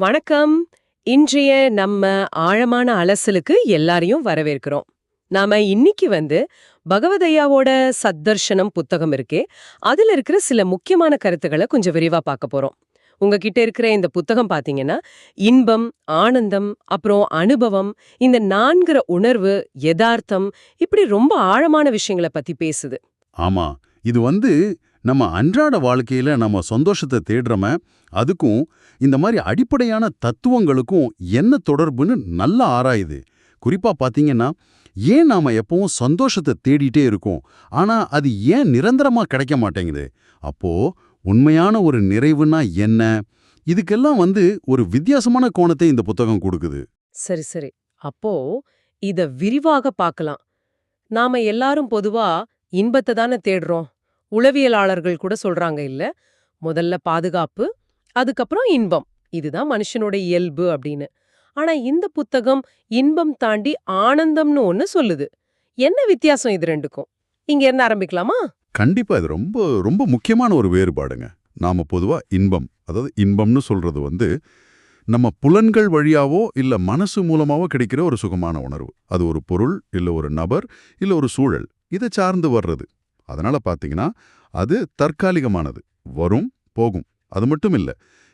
வணக்கம். இன்றைய நம்ம ஆழமான அலசலுக்கு எல்லாரையும் வரவேற்கிறோம். நாம இன்னைக்கு வந்து பகவதையாவோட சத்தர்ஷனம் புத்தகம் இருக்கே. அதுல இருக்கிற சில முக்கியமான கருத்துக்களை கொஞ்சம் விரிவா பார்க்க போறோம். உங்ககிட்ட இருக்கிற இந்த புத்தகம் பாத்தீங்கன்னா இன்பம் ஆனந்தம் அப்புறம் அனுபவம் இந்த நான்கிற உணர்வு யதார்த்தம் இப்படி ரொம்ப ஆழமான விஷயங்களை பத்தி பேசுது. ஆமா. இது வந்து நம்ம அன்றாட வாழ்க்கையில நம்ம சந்தோஷத்தை தேடுறோம அதுக்கும் இந்த மாதிரி அடிப்படையான தத்துவங்களுக்கும் என்ன தொடர்புன்னு நல்லா ஆராயுது. குறிப்பா பாத்தீங்கன்னா ஏன் நாம எப்பவும் சந்தோஷத்தை தேடிட்டே இருக்கோம்? ஆனா அது ஏன் நிரந்தரமா கிடைக்க மாட்டேங்குது? அப்போ உண்மையான ஒரு நிறைவுனா என்ன? இதுக்கெல்லாம் வந்து ஒரு வித்தியாசமான கோணத்தை இந்த புத்தகம் கொடுக்குது. சரி சரி. அப்போ இத விரிவாக பார்க்கலாம் நாம எல்லாரும் பொதுவா இன்பத்தை தானே தேடுறோம்? உளவியலாளர்கள் கூட சொல்றாங்க இல்ல. முதல்ல பாதுகாப்பு அதுக்கப்புறம் இன்பம். இதுதான் மனுஷனோட இயல்பு அப்படின்னு. ஆனா இந்த புத்தகம் இன்பம் தாண்டி ஆனந்தம்னு ஒன்னு சொல்லுது. என்ன வித்தியாசம் இது ரெண்டுக்கும்? இங்க இருந்து ஆரம்பிக்கலாமா? கண்டிப்பா இது ரொம்ப ரொம்ப முக்கியமான ஒரு வேறுபாடுங்க. நாம பொதுவா இன்பம் அதாவது இன்பம்னு சொல்றது வந்து நம்ம புலன்கள் வழியாவோ இல்ல மனசு மூலமாவோ கிடைக்கிற ஒரு சுகமான உணர்வு. அது ஒரு பொருள் இல்ல ஒரு நபர் இல்ல ஒரு சூழல். இதை சார்ந்து வர்றது. அதனால பாத்தீங்கன்னா அது தற்காலிகமானது. வரும் போகும். அது மட்டும் இல்ல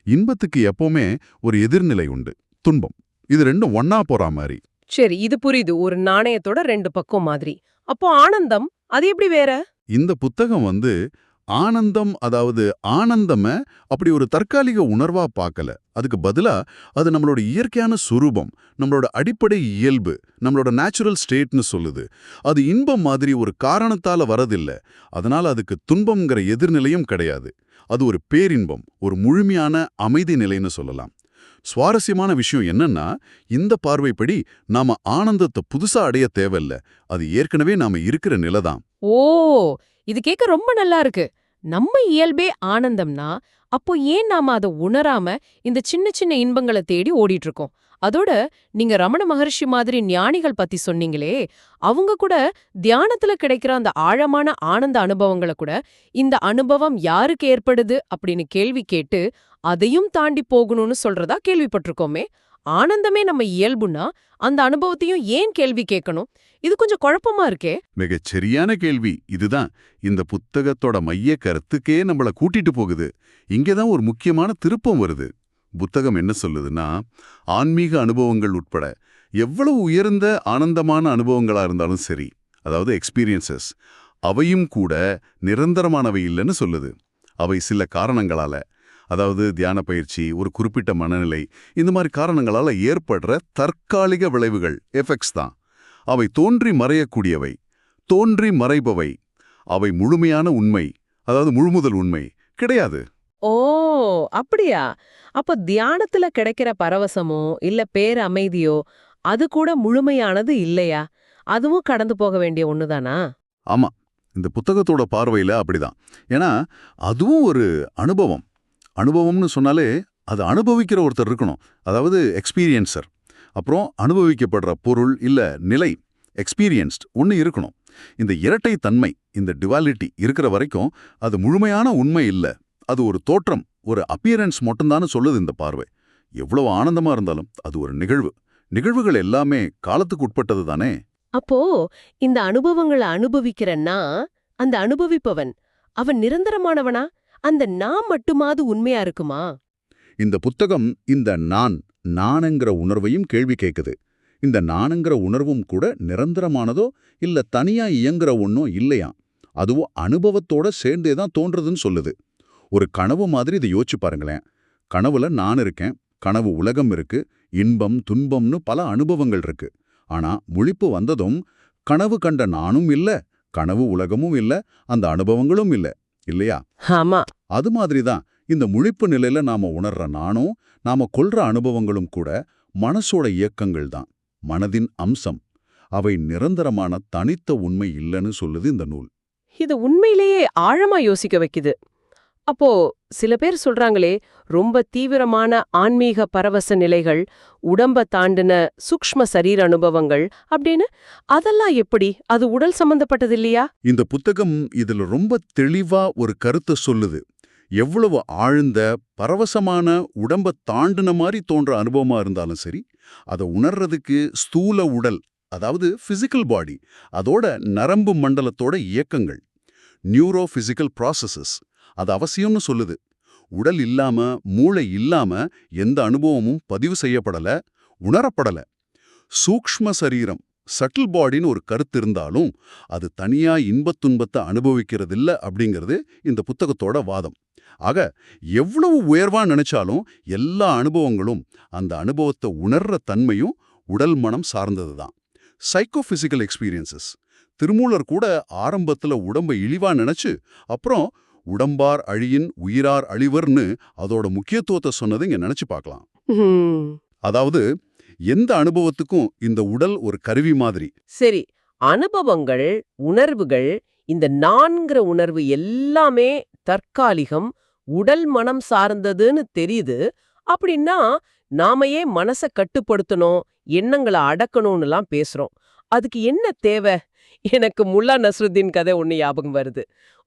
இன்பத்துக்கு எப்பவுமே ஒரு எதிர்நிலை உண்டு. துன்பம். இது ரெண்டும் ஒன்னா போறா மாதிரி சரி இது புரியுது. ஒரு நாணயத்தோட ரெண்டு பக்கம் மாதிரி. அப்போ ஆனந்தம் அது எப்படி வேற? இந்த புத்தகம் வந்து ஆனந்தம் அதாவது ஆனந்தம அப்படி ஒரு தற்காலிக உணர்வா பார்க்கல. அதுக்கு பதிலா அது நம்மளோட இயற்கையான சுரூபம் நம்மளோட அடிப்படை இயல்பு நம்மளோட நேச்சுரல் ஸ்டேட்னு சொல்லுது. அது இன்பம் மாதிரி ஒரு காரணத்தால வரதில்ல. அதனால அதுக்கு துன்பம்ங்கிற எதிர்நிலையும் கிடையாது. அது ஒரு பேரின்பம் ஒரு முழுமையான அமைதி நிலைன்னு சொல்லலாம். சுவாரஸ்யமான விஷயம் என்னன்னா இந்த பார்வைப்படி நாம ஆனந்தத்தை புதுசா அடைய தேவையில்ல. அது ஏற்கனவே நாம இருக்கிற நிலைதான். ஓ! இது கேட்க ரொம்ப நல்லா இருக்கு. நம்ம இயல்பே ஆனந்தம்னா அப்போ ஏன் நாம அதை உணராம இந்த சின்ன சின்ன இன்பங்களை தேடி ஓடிட்டு இருக்கோம் அதோட நீங்க ரமண மகர்ஷி மாதிரி ஞானிகள் பத்தி சொன்னீங்களே அவங்க கூட தியானத்துல கிடைக்கிற அந்த ஆழமான ஆனந்த அனுபவங்களை கூட இந்த அனுபவம் யாருக்கு ஏற்படுது அப்படின்னு கேள்வி கேட்டு அதையும் தாண்டி போகணும்னு சொல்றதா கேள்விப்பட்டிருக்கோமே. ஆனந்தமே நம்ம இயல்புனா அந்த அனுபவத்தையும் ஏன் கேள்வி கேட்கணும்? இது கொஞ்சம் குழப்பமா இருக்கே. மிகச் சரியான கேள்வி. இதுதான். இந்த புத்தகத்தோட மைய கருத்துக்கே நம்மள கூட்டிட்டு போகுது. இங்கதான் ஒரு முக்கியமான திருப்பம் வருது. புத்தகம் என்ன சொல்லுதுன்னா ஆன்மீக அனுபவங்கள் உட்பட எவ்வளவு உயர்ந்த ஆனந்தமான அனுபவங்களா இருந்தாலும் சரி அதாவது எக்ஸ்பீரியன்சஸ் அவையும் கூட நிரந்தரமானவை இல்லைன்னு சொல்லுது. அவை சில காரணங்களால. அதாவது தியான பயிற்சி ஒரு குறிப்பிட்ட மனநிலை இந்த மாதிரி காரணங்களால ஏற்படுற தற்காலிக விளைவுகள் எஃபெக்ட்ஸ் தான். அவை தோன்றி மறையக்கூடியவை தோன்றி மறைபவை. அவை முழுமையான உண்மை அதாவது முழுமுதல் உண்மை கிடையாது. ஓ அப்படியா? அப்ப தியானத்துல கிடைக்கிற பரவசமோ இல்ல பேர் அமைதியோ அது கூட முழுமையானது இல்லையா? அதுவும் கடந்து போக வேண்டிய ஒண்ணுதானா? ஆமா இந்த புத்தகத்தோட பார்வையில அப்படிதான். ஏன்னா அதுவும் ஒரு அனுபவம். அனுபவம்னு சொன்னாலே அது அனுபவிக்கிற ஒருத்தர் இருக்கணும். அதாவது எக்ஸ்பீரியன்சர் அப்புறம் அனுபவிக்கப்படுற பொருள் இல்ல நிலை எக்ஸ்பீரியன்ஸ்ட் ஒன்று இருக்கணும். இந்த இரட்டை தன்மை இந்த டிவாலிட்டி இருக்கிற வரைக்கும் அது முழுமையான உண்மை இல்ல. அது ஒரு தோற்றம் ஒரு அப்பியரன்ஸ் மட்டும்தான்னு சொல்லுது இந்த பார்வை. எவ்வளவு ஆனந்தமா இருந்தாலும் அது ஒரு நிகழ்வு. நிகழ்வுகள் எல்லாமே காலத்துக்கு உட்பட்டது தானே? அப்போ இந்த அனுபவங்களை அனுபவிக்கிறன்னா அந்த அனுபவிப்பவன் அவன் நிரந்தரமானவனா? அந்த நான் மட்டுமாவது உண்மையா இருக்குமா? இந்த புத்தகம் இந்த நான் நானுங்கிற உணர்வையும் கேள்வி கேட்குது. இந்த நானுங்கிற உணர்வும் கூட நிரந்தரமானதோ இல்ல தனியா இயங்குற ஒன்றும் இல்லையா? அதுவும் அனுபவத்தோட சேர்ந்தே தான் தோன்றதுன்னு சொல்லுது. ஒரு கனவு மாதிரி இதை யோசிச்சு பாருங்களேன். கனவுல நான் இருக்கேன் கனவு உலகம் இருக்கு இன்பம் துன்பம்னு பல அனுபவங்கள் இருக்கு. ஆனா முழிப்பு வந்ததும் கனவு கண்ட நானும் இல்ல கனவு உலகமும் இல்ல அந்த அனுபவங்களும் இல்ல. இல்லையா? ஆமா. அது மாதிரி தான் இந்த முழிப்பு நிலையில நாம உணர்ற நானும் நாம கொள்ற அனுபவங்களும் கூட மனசோட இயக்கங்கள் தான் மனதின் அம்சம். அவை நிரந்தரமான தனித்த உண்மை இல்லைன்னு சொல்லுது இந்த நூல். இது உண்மையிலேயே ஆழமா யோசிக்க வைக்குது. அப்போ சில பேர் சொல்றாங்களே ரொம்ப தீவிரமான ஆன்மீக பரவச நிலைகள் உடம்ப தாண்டின சூக்ஷ்ம சரீர அனுபவங்கள் அப்படின்னு அதெல்லாம் எப்படி? அது உடல் சம்பந்தப்பட்டது இல்லையா? இந்த புத்தகம் இதுல ரொம்ப தெளிவா ஒரு கருத்தை சொல்லுது. எவ்வளவு ஆழ்ந்த பரவசமான உடம்ப தாண்டுன மாதிரி தோன்ற அனுபவமா இருந்தாலும் சரி அதை உணர்றதுக்கு ஸ்தூல உடல் அதாவது பிசிக்கல் பாடி அதோட நரம்பு மண்டலத்தோட இயக்கங்கள் நியூரோ பிசிக்கல் ப்ராசஸஸ் அது அவசியம்னு சொல்லுது. உடல் இல்லாம மூளை இல்லாம எந்த அனுபவமும் பதிவு செய்யப்படல உணரப்படல. சூக்ஷ்ம சரீரம் சட்டில் பாடின்னு ஒரு கருத்து இருந்தாலும் அது தனியா இன்பத் துன்பத்தை அனுபவிக்கிறதில்ல அப்படிங்கிறது இந்த புத்தகத்தோட வாதம். ஆக எவ்வளவு உயர்வா நினைச்சாலும் எல்லா அனுபவங்களும் அந்த அனுபவத்தை உணர்ற தன்மையும் உடல் மனம் சார்ந்தது தான் சைக்கோபிசிக்கல் எக்ஸ்பீரியன்சஸ் திருமூலர் கூட ஆரம்பத்துல உடம்பை இழிவா நினைச்சு அப்புறம் உடம்பார் அழியின் உயிரார் அழிவர்னு அதோட முக்கியத்துவத்தை சொன்னதை இங்க நினைச்சு பார்க்கலாம். அதாவது எந்த அனுபவத்துக்கும் இந்த உடல் ஒரு கருவி மாதிரி. சரி அனுபவங்கள் உணர்வுகள் இந்த நான்கிற உணர்வு எல்லாமே தற்காலிகம் உடல் மனம் சார்ந்ததுன்னு தெரியுது. அப்படின்னா நாம ஏன் மனசை கட்டுப்படுத்தணும் எண்ணங்களை அடக்கணும்னுலாம் பேசுறோம். அதுக்கு என்ன தேவை? எனக்கு முல்லா நஸ்ருத்தீன் கதை ஒண்ணு ஞாபகம் வருது.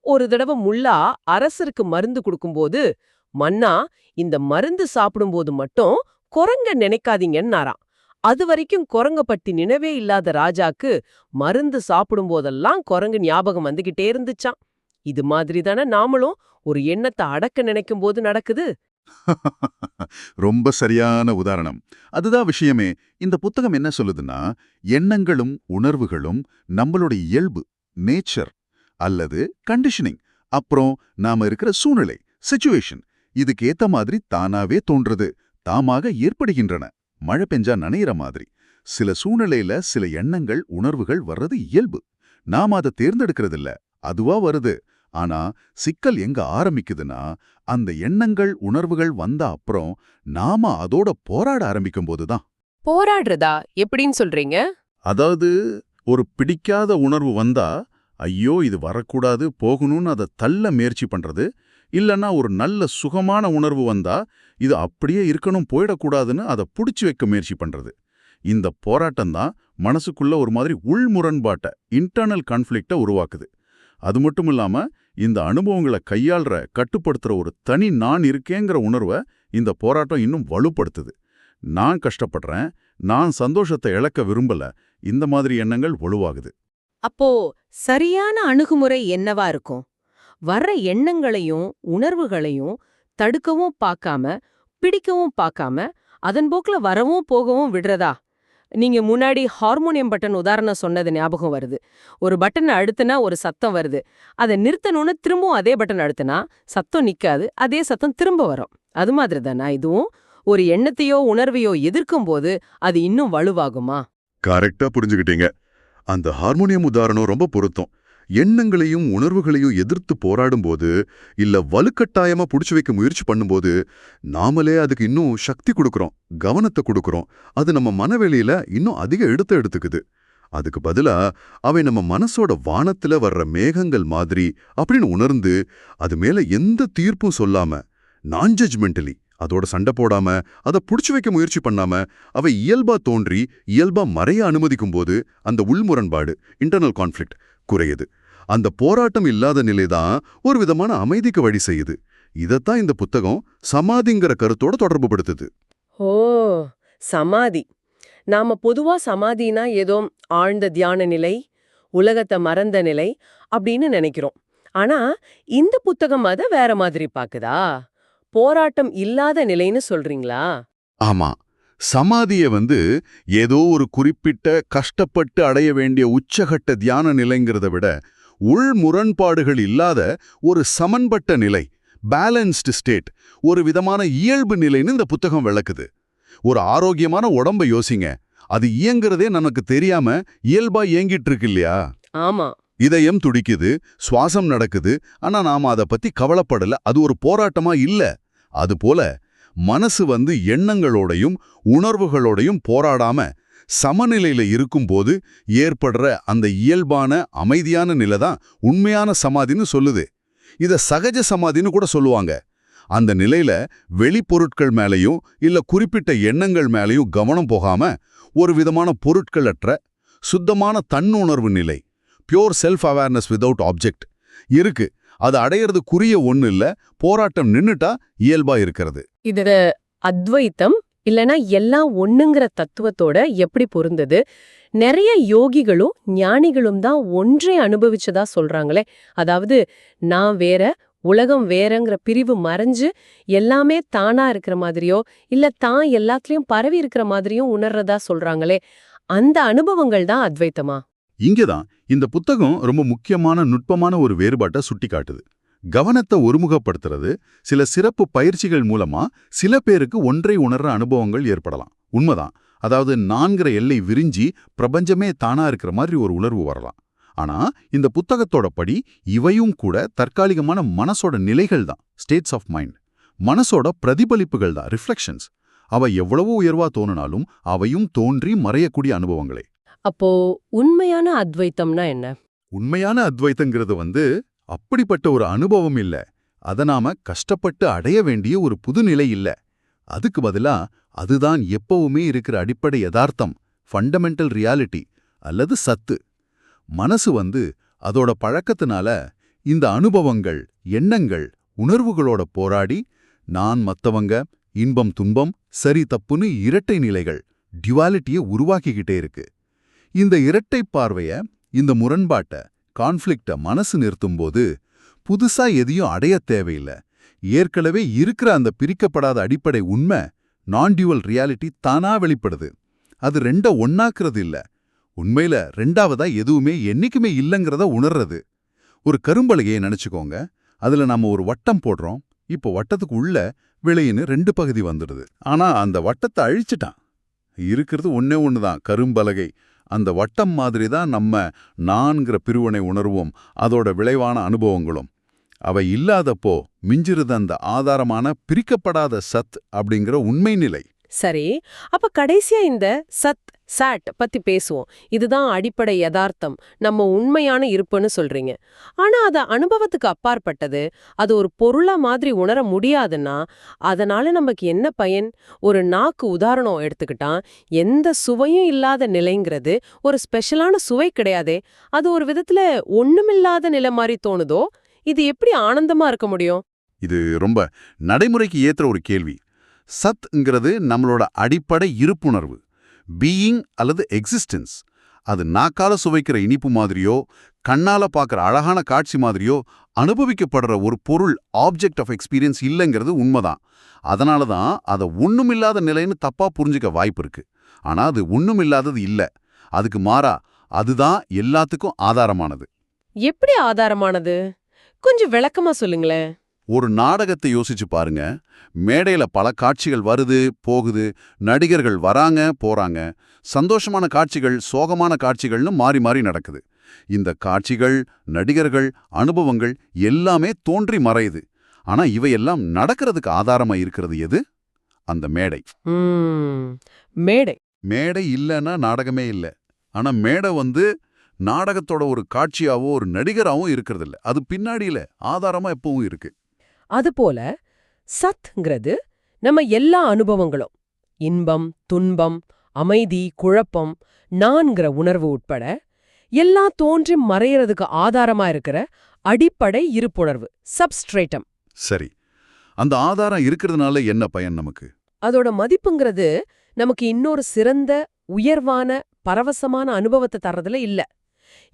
ஒரு தடவை முல்லா அரசருக்கு மருந்து கொடுக்கும்போது மன்னா இந்த மருந்து சாப்பிடும்போது மட்டும் குரங்க நினைக்காதீங்கன்னாராம் அது வரைக்கும் குரங்க பத்தி நினைவே இல்லாத ராஜாக்கு மருந்து சாப்பிடும்போதெல்லாம் குரங்கு ஞாபகம் வந்துகிட்டே இருந்துச்சாம். இது மாதிரி தானே நாமளும் ஒரு எண்ணத்தை அடக்க நினைக்கும் போது நடக்குது. ரொம்ப சரியான உதாரணம். அதுதான் விஷயமே. இந்த புத்தகம் என்ன சொல்லுதுன்னா எண்ணங்களும் உணர்வுகளும் நம்மளோட இயல்பு நேச்சர். அல்லது கண்டிஷனிங் அப்புறம் நாம இருக்கிற சூழ்நிலை சிச்சுவேஷன் இதுக்கு ஏத்த மாதிரி தானாவே தோன்றது தாமாக ஏற்படுகின்றன. மழை பெஞ்சா நனையிற மாதிரி. சில சூழ்நிலையில சில எண்ணங்கள் உணர்வுகள் வர்றது இயல்பு. நாம அதை தேர்ந்தெடுக்கிறதில்ல அதுவா வருது. ஆனா சிக்கல் எங்க ஆரம்பிக்குதுன்னா அந்த எண்ணங்கள் உணர்வுகள் வந்த அப்புறம் நாம அதோட போராட ஆரம்பிக்கும் போதுதான் போராடுறதா? எப்படின்னு சொல்றீங்க? அதாவது ஒரு பிடிக்காத உணர்வு வந்தா ஐயோ இது வரக்கூடாது போகணும்னு அதை தள்ள முயற்சி பண்றது. இல்லனா ஒரு நல்ல சுகமான உணர்வு வந்தா இது அப்படியே இருக்கணும் போயிடக்கூடாதுன்னு அதை புடிச்சு வைக்க முயற்சி பண்றது. இந்த போராட்டம் தான் மனசுக்குள்ள ஒரு மாதிரி உள்முரண்பாட்டை இன்டர்னல் கான்ஃப்ளிக்டை உருவாக்குது. அது மட்டும் இல்லாம இந்த அனுபவங்களை கையாள்ற கட்டுப்படுத்துற ஒரு தனி நான் இருக்கேங்கிற உணர்வை இந்த போராட்டம் இன்னும் வலுப்படுத்துது. நான் கஷ்டப்படுறேன் நான் சந்தோஷத்தை இழக்க விரும்பல இந்த மாதிரி எண்ணங்கள் வலுவாகுது. அப்போ சரியான அணுகுமுறை என்னவா இருக்கும்? வர்ற எண்ணங்களையும் உணர்வுகளையும் தடுக்கவும் பார்க்காம பிடிக்கவும் பார்க்காம அதன் போக்குல வரவும் போகவும் விடுறதா? நீங்க முன்னாடி ஹார்மோனியம் பட்டன் உதாரணம் சொன்னது ஞாபகம் வருது. ஒரு பட்டன் அழுத்துனா ஒரு சத்தம் வருது. அதை நிறுத்தணும்னு திரும்பவும் அதே பட்டன் அழுத்தினா சத்தம் நிக்காது அதே சத்தம் திரும்ப வரும். அது மாதிரி தானா இதுவும்? ஒரு எண்ணத்தையோ உணர்வையோ எதிர்க்கும் போது அது இன்னும் வலுவாகுமா? கரெக்டா புரிஞ்சுக்கிட்டீங்க. அந்த ஹார்மோனியம் உதாரணம் ரொம்ப பொருத்தம். எண்ணங்களையும் உணர்வுகளையும் எதிர்த்து போராடும்போது இல்ல வலுக்கட்டாயமா புடிச்சு வைக்க முயற்சி பண்ணும்போது நாமளே அதுக்கு இன்னும் சக்தி கொடுக்குறோம் கவனத்தை கொடுக்குறோம். அது நம்ம மனவெளியில இன்னும் அதிக இடத்தை எடுத்துக்குது. அதுக்கு பதிலா அவை நம்ம மனசோட வானத்துல வர்ற மேகங்கள் மாதிரி அப்படின்னு உணர்ந்து அது மேல எந்த தீர்ப்பும் சொல்லாம நான் ஜட்ஜ்மெண்டலி அதோட சண்டை போடாம அதை புடிச்சு வைக்க முயற்சி பண்ணாம அவை இயல்பா தோன்றி இயல்பா மறைய அனுமதிக்கும் போது அந்த உள்முரண்பாடு இன்டர்னல் கான்ஃப்ளிக்ட் குறையுது. அந்த போராட்டம் இல்லாத நிலைதான் ஒரு விதமான அமைதிக்கு வழி செய்யுது. இதத்தான் இந்த புத்தகம் சமாதிங்கிற கருத்தோட தொடர்புபடுத்துது ஓ சமாதி. நாம பொதுவா சமாதினா ஏதோ ஆழ்ந்த தியான நிலை உலகத்தை மறந்த நிலை அப்படின்னு நினைக்கிறோம். ஆனா இந்த புத்தகம் அத வேற மாதிரி பாக்குதா? போராட்டம் இல்லாத நிலைன்னு சொல்றீங்களா? ஆமா. சமாதிய வந்து ஏதோ ஒரு குறிப்பிட்ட கஷ்டப்பட்டு அடைய வேண்டிய உச்சகட்ட தியான நிலைங்கிறத விட உள் முரண்பாடுகள் இல்லாத ஒரு சமன்பட்ட நிலை பேலன்ஸ்டு ஸ்டேட் ஒரு விதமான இயல்பு நிலைன்னு இந்த புத்தகம் விளக்குது. ஒரு ஆரோக்கியமான உடம்ப யோசிங்க. அது இயங்குறதே நமக்கு தெரியாம இயல்பா இயங்கிட்டு இருக்கு இல்லையா? ஆமா. இதயம் துடிக்குது சுவாசம் நடக்குது ஆனா நாம அத பத்தி கவலைப்படல. அது ஒரு போராட்டமா இல்ல. அதுபோல மனசு வந்து எண்ணங்களோடையும் உணர்வுகளோடையும் போராடாம சமநிலையில இருக்கும்போது ஏற்படுற அந்த இயல்பான அமைதியான நிலை தான் உண்மையான சமாதின்னு சொல்லுது. இத சகஜ சமாதின்னு கூட சொல்லுவாங்க. அந்த நிலையில வெளிப்பொருட்கள் மேலயும் இல்ல குறிப்பிட்ட எண்ணங்கள் மேலயும் கவனம் போகாம ஒரு விதமான பொருட்களற்ற சுத்தமான தன்னுணர்வு நிலை pure self awareness without object இருக்கு. அது அடையறதுக்குரிய ஒண்ணு இல்ல. போராட்டம் நின்னுட்டா இயல்பா இருக்கிறது. இதுல அத்வைத்தம் இல்லனா எல்லாம் ஒண்ணுங்கிற தத்துவத்தோட எப்படி பொருந்தது? நிறைய யோகிகளும் ஞானிகளும் தான் ஒன்றே அனுபவிச்சதா சொல்றாங்களே. அதாவது நான் வேற உலகம் வேறங்கிற பிரிவு மறைஞ்சு எல்லாமே தானா இருக்கிற மாதிரியோ இல்ல தான் எல்லாத்துலயும் பரவி இருக்கிற மாதிரியும் உணர்றதா சொல்றாங்களே. அந்த அனுபவங்கள் தான் அத்வைத்தமா? இங்கேதான் இந்த புத்தகம் ரொம்ப முக்கியமான நுட்பமான ஒரு வேறுபாட்டை சுட்டிக்காட்டுது. கவனத்தை ஒருமுகப்படுத்துறது சில சிறப்பு பயிற்சிகள் மூலமா சில பேருக்கு ஒன்றை உணர்ற அனுபவங்கள் ஏற்படலாம். உண்மைதான். அதாவது நான்கிற எல்லை விரிஞ்சி பிரபஞ்சமே தானா இருக்கிற மாதிரி ஒரு உணர்வு வரலாம். ஆனா இந்த புத்தகத்தோட படி இவையும் கூட தற்காலிகமான மனசோட நிலைகள் தான் ஸ்டேட்ஸ் ஆஃப் மைண்ட் மனசோட பிரதிபலிப்புகள் தான் ரிஃப்ளெக்ஷன்ஸ் அவை எவ்வளவோ உயர்வா தோணினாலும் அவையும் தோன்றி மறையக்கூடிய அனுபவங்களே. அப்போ உண்மையான அத்வைத்தம்னா என்ன? உண்மையான அத்வைத்தங்கிறது வந்து அப்படிப்பட்ட ஒரு அனுபவம் இல்ல. அத நாம கஷ்டப்பட்டு அடைய வேண்டிய ஒரு புதுநிலை இல்ல. அதுக்கு பதிலா அதுதான் எப்பவுமே இருக்கிற அடிப்படை யதார்த்தம் ஃபண்டமெண்டல் ரியாலிட்டி அல்லது சத்து. மனசு வந்து அதோட பழக்கத்தினால இந்த அனுபவங்கள் எண்ணங்கள் உணர்வுகளோட போராடி நான் மத்தவங்க இன்பம் துன்பம் சரி தப்புன்னு இரட்டை நிலைகள் டியூவாலிட்டியை உருவாக்கிக்கிட்டே இருக்கு. இந்த இரட்டை பார்வைய இந்த முரண்பாட்ட கான்ஃப்ளிக்ட மனசு நிறுத்தும்போது புதுசா எதையும் அடைய தேவையில்ல. ஏற்கனவே இருக்கிற அந்த பிரிக்கப்படாத அடிப்படை உண்மை நான் டியூவல் ரியாலிட்டி தானா வெளிப்படுது. அது ரெண்ட ஒன்னாக்குறது இல்ல. உண்மையில ரெண்டாவதா எதுவுமே என்னைக்குமே இல்லைங்கிறத உணர்றது. ஒரு கரும்பலகையை நினைச்சுக்கோங்க. அதுல நாம ஒரு வட்டம் போடுறோம். இப்போ வட்டத்துக்கு உள்ள விளையின்னு ரெண்டு பகுதி வந்துடுது. ஆனா அந்த வட்டத்தை அழிச்சிட்டான். இருக்கிறது ஒண்ணே தான் கரும்பலகை. அந்த வட்டம் மாதிரி தான் நம்ம நான்கிற பிரிவினை உணர்வும் அதோட விளைவான அனுபவங்களும். அவை இல்லாதப்போ மிஞ்சிருது அந்த ஆதாரமான பிரிக்கப்படாத சத் அப்படிங்கிற உண்மை நிலை. சரி அப்ப கடைசியா இந்த சத் சாட் பத்தி பேசுவோம். இதுதான் அடிப்படை யதார்த்தம். நம்ம உண்மையான இருப்புன்னு சொல்றீங்க. ஆனா அது அனுபவத்துக்கு அப்பாற்பட்டது. அது ஒரு பொருளா மாதிரி உணர முடியாதுன்னா அதனால நமக்கு என்ன பயன்? ஒரு நாக்கு உதாரணம் எடுத்துக்கிட்டா எந்த சுவையும் இல்லாத நிலைங்கிறது ஒரு ஸ்பெஷலான சுவை கிடையாதே. அது ஒரு விதத்துல ஒண்ணுமில்லாத நிலை மாதிரி தோணுதோ? இது எப்படி ஆனந்தமா இருக்க முடியும்? இது ரொம்ப நடைமுறைக்கு ஏற்ற ஒரு கேள்வி. சத்ங்கிறது நம்மளோட அடிப்படை இருப்புணர்வு. பீயிங் அல்லது எக்ஸிஸ்டன்ஸ் அது நாக்கால சுவைக்கிற இனிப்பு மாதிரியோ கண்ணால பார்க்குற அழகான காட்சி மாதிரியோ அனுபவிக்கப்படுற ஒரு பொருள் ஆப்ஜெக்ட் ஆஃப் எக்ஸ்பீரியன்ஸ் இல்லைங்கிறது உண்மைதான். அதனால தான் அதை ஒண்ணுமில்லாத நிலைன்னு தப்பா புரிஞ்சுக்க வாய்ப்பு இருக்கு. ஆனா அது ஒண்ணுமில்லாதது இல்ல. அதுக்கு மாறா அதுதான் எல்லாத்துக்கும் ஆதாரமானது. எப்படி ஆதாரமானது? கொஞ்சம் விளக்கமா சொல்லுங்களேன். ஒரு நாடகத்தை யோசிச்சு பாருங்க. மேடையில பல காட்சிகள் வருது போகுது. நடிகர்கள் வராங்க போறாங்க. சந்தோஷமான காட்சிகள் சோகமான காட்சிகள்னு மாறி மாறி நடக்குது. இந்த காட்சிகள் நடிகர்கள் அனுபவங்கள் எல்லாமே தோன்றி மறையுது. ஆனா இவையெல்லாம் நடக்கிறதுக்கு ஆதாரமா இருக்கிறது எது? அந்த மேடை. மேடை. மேடை இல்லைன்னா நாடகமே இல்லை. ஆனா மேடை வந்து நாடகத்தோட ஒரு காட்சியாவோ ஒரு நடிகராவும் இருக்கிறதில்ல. அது பின்னாடியில ஆதாரமா எப்பவும் இருக்கு. அதுபோல சத்ங்கிறது நம்ம எல்லா அனுபவங்களும். இன்பம் துன்பம் அமைதி குழப்பம் நான்கிற உணர்வு உட்பட எல்லாம் தோன்றி மறையறதுக்கு ஆதாரமா இருக்கிற அடிப்படை இருப்புணர்வு சப்ஸ்ட்ரேட்டம். சரி. அந்த ஆதாரம் இருக்கிறதுனால என்ன பயன் நமக்கு? அதோட மதிப்புங்கிறது நமக்கு இன்னொரு சிறந்த உயர்வான பரவசமான அனுபவத்தை தர்றதுல இல்ல.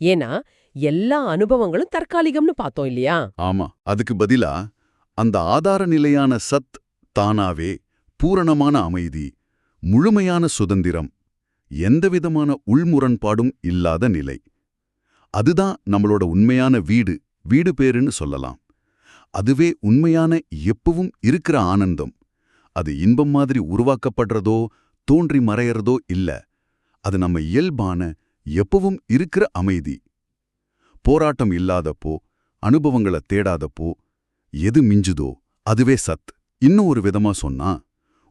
ஏன்னா எல்லா அனுபவங்களும் தற்காலிகம்னு பார்த்தோம் இல்லையா? ஆமா. அதுக்கு பதிலா அந்த ஆதார நிலையான சத் தானாவே பூரணமான அமைதி முழுமையான சுதந்திரம் எந்தவிதமான உள்முரண்பாடும் இல்லாத நிலை. அதுதான் நம்மளோட உண்மையான வீடு வீடு பேருன்னு சொல்லலாம். அதுவே உண்மையான எப்பவும் இருக்கிற ஆனந்தம். அது இன்பம் மாதிரி உருவாக்கப்படுறதோ தோன்றி மறையறதோ இல்ல. அது நம்ம இயல்பான எப்பவும் இருக்கிற அமைதி. போராட்டம் இல்லாதப்போ அனுபவங்களை தேடாதப்போ எது மிஞ்சுதோ அதுவே சத். இன்னும் ஒரு விதமா சொன்னா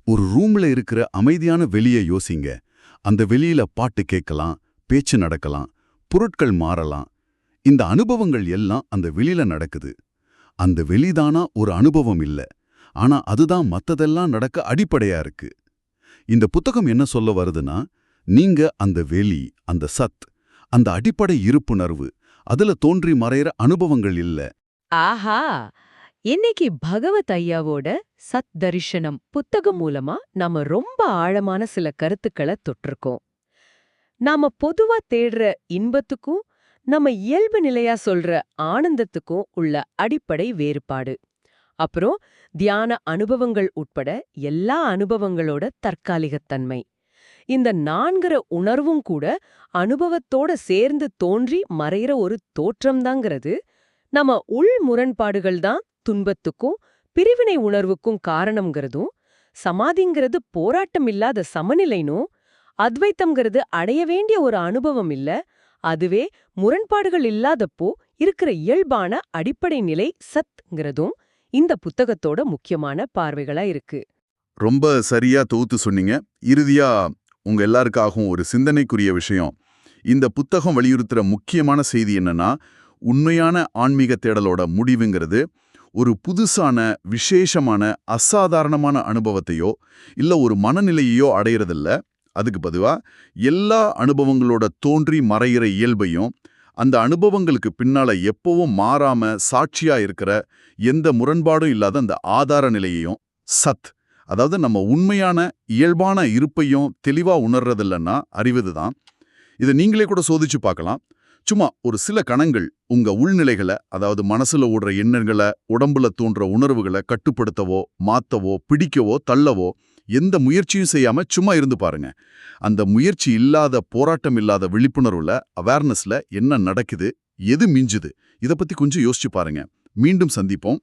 ஒரு ரூம்ல இருக்கிற அமைதியான வெளிய யோசிங்க. அந்த வெளியில பாட்டு கேட்கலாம் பேச்சு நடக்கலாம் பொருட்கள் மாறலாம். இந்த அனுபவங்கள் எல்லாம் அந்த வெளியில நடக்குது. அந்த வெளிதானா ஒரு அனுபவம் இல்ல. ஆனா அதுதான் மத்ததெல்லாம் நடக்க அடிப்படையா இருக்கு. இந்த புத்தகம் என்ன சொல்ல வருதுன்னா நீங்க அந்த வெளி அந்த சத் அந்த அடிப்படை இருப்புணர்வு அதுல தோன்றி மறையிற அனுபவங்கள் இல்ல. ஆஹா! இன்னைக்கு பகவத் ஐயாவோட சத் தரிசனம் புத்தகம் மூலமா நாம ரொம்ப ஆழமான சில கருத்துக்களை தொட்டிருக்கோம். நாம பொதுவா தேடுற இன்பத்துக்கும் நம்ம இயல்பு நிலையா சொல்ற ஆனந்தத்துக்கும் உள்ள அடிப்படை வேறுபாடு. அப்புறம் தியான அனுபவங்கள் உட்பட எல்லா அனுபவங்களோட தற்காலிகத்தன்மை. இந்த நான்கிற உணர்வும் கூட அனுபவத்தோட சேர்ந்து தோன்றி மறையிற ஒரு தோற்றம்தாங்கிறது. நம்ம உள் முரண்பாடுகள் தான் துன்பத்துக்கும் பிரிவினை உணர்வுக்கும் காரணம்ங்கிறதும் சமாதிங்கிறது போராட்டம் இல்லாத சமநிலைனும் அத்வைத்தம்ங்கிறது அடைய வேண்டிய ஒரு அனுபவம் இல்ல அதுவே முரண்பாடுகள் இல்லாதப்போ இருக்கிற இயல்பான அடிப்படை நிலை சத்ங்கிறதும் இந்த புத்தகத்தோட முக்கியமான பார்வைகளா இருக்கு. ரொம்ப சரியா தொகுத்து சொன்னீங்க. இறுதியா உங்க எல்லாருக்காகவும் ஒரு சிந்தனைக்குரிய விஷயம். இந்த புத்தகம் வலியுறுத்துற முக்கியமான செய்தி என்னன்னா உண்மையான ஆன்மீக தேடலோட முடிவுங்கிறது. ஒரு புதுசான விசேஷமான அசாதாரணமான அனுபவத்தையோ இல்ல ஒரு மனநிலையையோ அடையிறதில்ல. அதுக்கு பதுவா எல்லா அனுபவங்களோட தோன்றி மறையிற இயல்பையும் அந்த அனுபவங்களுக்கு பின்னால எப்பவும் மாறாம சாட்சியா இருக்கிற எந்த முரண்பாடும் இல்லாத அந்த ஆதார நிலையையும் சத் அதாவது நம்ம உண்மையான இயல்பான இருப்பையும் தெளிவா உணர்றதில்லைன்னா அறிவதுதான் இதை நீங்களே கூட சோதிச்சு பார்க்கலாம். சும்மா ஒரு சில கணங்கள் உங்க உள்நிலைகளை அதாவது மனசுல ஓடுற எண்ணங்களை உடம்புல தோன்ற உணர்வுகளை கட்டுப்படுத்தவோ மாத்தவோ பிடிக்கவோ தள்ளவோ எந்த முயற்சியும் செய்யாம சும்மா இருந்து பாருங்க. அந்த முயற்சி இல்லாத போராட்டம் இல்லாத விழிப்புணர்வுல அவேர்னஸ்ல என்ன நடக்குது எது மிஞ்சுது இத பத்தி கொஞ்சம் யோசிச்சு பாருங்க. மீண்டும் சந்திப்போம்.